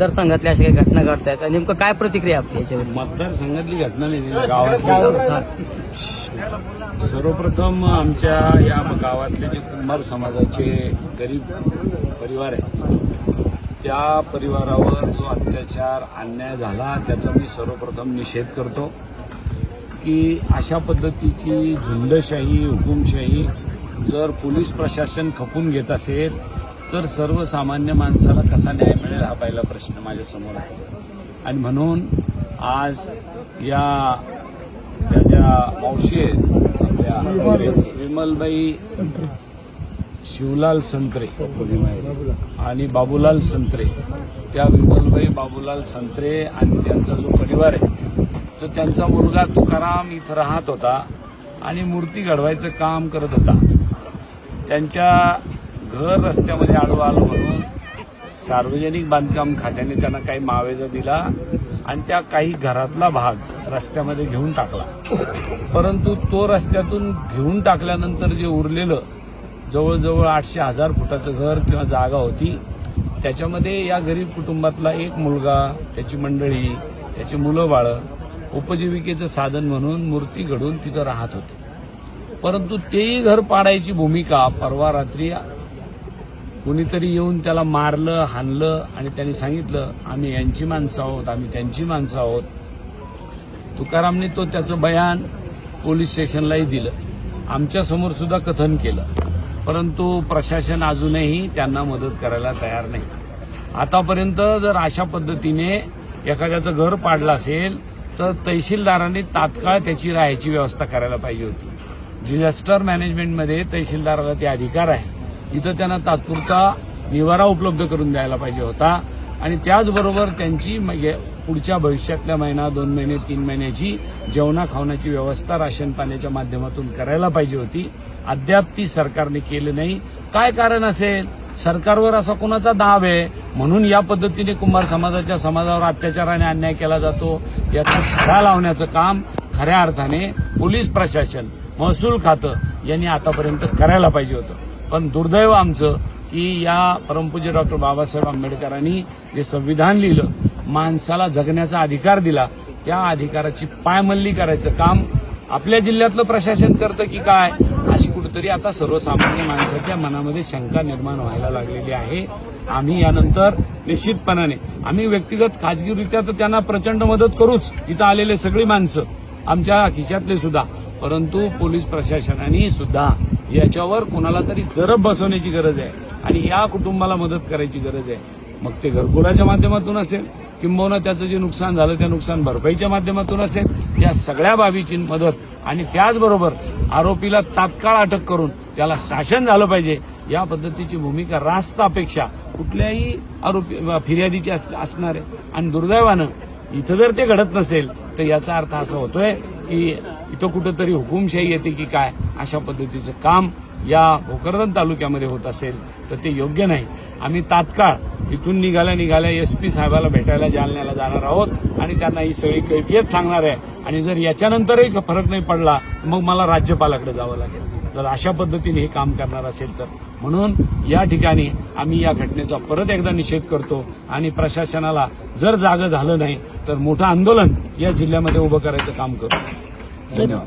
मतदारसंघातल्या अशा काही घटना घडतायत? आणि नेमकं काय प्रतिक्रिया आपली याच्यावर मतदारसंघातली घटना नाही गावात सर्वप्रथम आमच्या या गावातले जे कुंभार समाजाचे गरीब परिवार आहेत त्या परिवारावर जो अत्याचार अन्याय झाला त्याचा मी सर्वप्रथम निषेध करतो की अशा पद्धतीची झुंडशाही हुकुमशाही जर पोलीस प्रशासन खपून घेत असेल तर सर्वसामान्य माणसाला कसा न्याय मिळेल हा पहिला प्रश्न माझ्यासमोर आहे. आणि म्हणून आज या ज्या मावशी आहेत आपल्या विमलबाई. शिवलाल संत्रे. आणि बाबूलाल संत्रे. त्या विमलबाई बाबूलाल संत्रे आणि त्यांचा जो परिवार आहे तो त्यांचा मुलगा तुकाराम इथं राहत होता आणि मूर्ती घडवायचं काम करत होता. त्यांच्या घर रस्त्यामध्ये आडवं आलं म्हणून सार्वजनिक बांधकाम खात्याने त्यांना काही मावेजा दिला आणि त्या काही घरातला भाग रस्त्यामध्ये घेऊन टाकला. परंतु तो रस्त्यातून घेऊन टाकल्यानंतर जे उरलेलं जवळजवळ आठशे हजार फुटाचं घर किंवा जागा होती त्याच्यामध्ये या गरीब कुटुंबातला एक मुलगा त्याची मंडळी त्याची मुलं बाळं उपजीविकेचं साधन म्हणून मूर्ती घडून तिथं राहत होते. परंतु तेही घर पाडायची भूमिका परवा रात्री कुणीतरी येऊन त्याला मारलं हाणलं आणि त्यांनी सांगितलं आम्ही यांची माणसं आहोत आम्ही त्यांची माणसं आहोत. तुकारामने तो त्याचं बयान पोलीस स्टेशनलाही दिलं. आमच्यासमोर सुद्धा कथन केलं. परंतु प्रशासन अजूनही त्यांना मदत करायला तयार नाही. आतापर्यंत जर अशा पद्धतीने एखाद्याचं घर पाडलं असेल तर तहसीलदारांनी तात्काळ त्याची राहायची व्यवस्था करायला पाहिजे होती. डिझास्टर मॅनेजमेंटमध्ये तहसीलदाराला ते अधिकार आहे. इथं त्यांना तात्पुरता निवारा उपलब्ध करून द्यायला पाहिजे होता. आणि त्याचबरोबर त्यांची म्हणजे पुढच्या भविष्यातल्या महिना दोन महिने तीन महिन्याची जेवणा खावण्याची व्यवस्था राशन पाण्याच्या माध्यमातून करायला पाहिजे होती. अद्याप ती सरकारने केली नाही. काय कारण असेल? सरकारवर असा कोणाचा दाब आहे? म्हणून या पद्धतीने कुंभार समाजाच्या समाजावर अत्याचाराने अन्याय केला जातो. याचा छडा लावण्याचं काम खऱ्या अर्थाने पोलीस प्रशासन महसूल खातं यांनी आतापर्यंत करायला पाहिजे होतं. पण दुर्दैव आमचं की या परमपूज्य डॉक्टर बाबासाहेब आंबेडकरांनी जे संविधान लिहिलं माणसाला जगण्याचा अधिकार दिला त्या अधिकाराची पायमल्ली करायचं काम आपल्या जिल्ह्यातलं प्रशासन करतं की काय? अशी कुठेतरी आता सर्वसामान्य माणसाच्या मनामध्ये शंका निर्माण व्हायला लागलेली आहे. आम्ही यानंतर निश्चितपणाने आम्ही व्यक्तिगत खाजगीरित्या तर त्यांना प्रचंड मदत करूच इथं आलेले सगळी माणसं आमच्या खिशातले सुद्धा परंतु पोलीस प्रशासनाने सुद्धा याच्यावर कोणाला तरी जरब बसवण्याची गरज आहे आणि या कुटुंबाला मदत करायची गरज आहे. मग ते घरकुलाच्या माध्यमातून असेल किंबहुना त्याचं जे नुकसान झालं त्या नुकसान भरपाईच्या माध्यमातून असेल या सगळ्या बाबीची मदत आणि त्याचबरोबर आरोपीला तात्काळ अटक करून त्याला शासन झालं पाहिजे या पद्धतीची भूमिका रास्त अपेक्षा कुठल्याही आरोपी फिर्यादीची अस- असणार आहे. आणि दुर्दैवानं इथं जर ते घडत नसेल तर याचा अर्थ असा होतोय की इथं कुठंतरी हुकुमशाही येते की काय? अशा पद्धतीचं काम या भोकरदन तालुक्यामध्ये होत असेल तर ते योग्य नाही. आम्ही तात्काळ इथून निघाल्या निघाल्या एस पी साहेबाला भेटायला जालन्याला जाणार आहोत आणि त्यांना ही सगळी कैफियत सांगणार आहे. आणि जर याच्यानंतरही फरक नाही पडला तर मग मला राज्यपालाकडे जावं लागेल. जर अशा पद्धतीने हे काम करणार असेल तर. म्हणून या ठिकाणी आम्ही या घटनेचा परत एकदा निषेध करतो आणि प्रशासनाला जर जागं झालं नाही तर मोठं आंदोलन या जिल्ह्यामध्ये उभं करायचं काम करू धन्यवाद.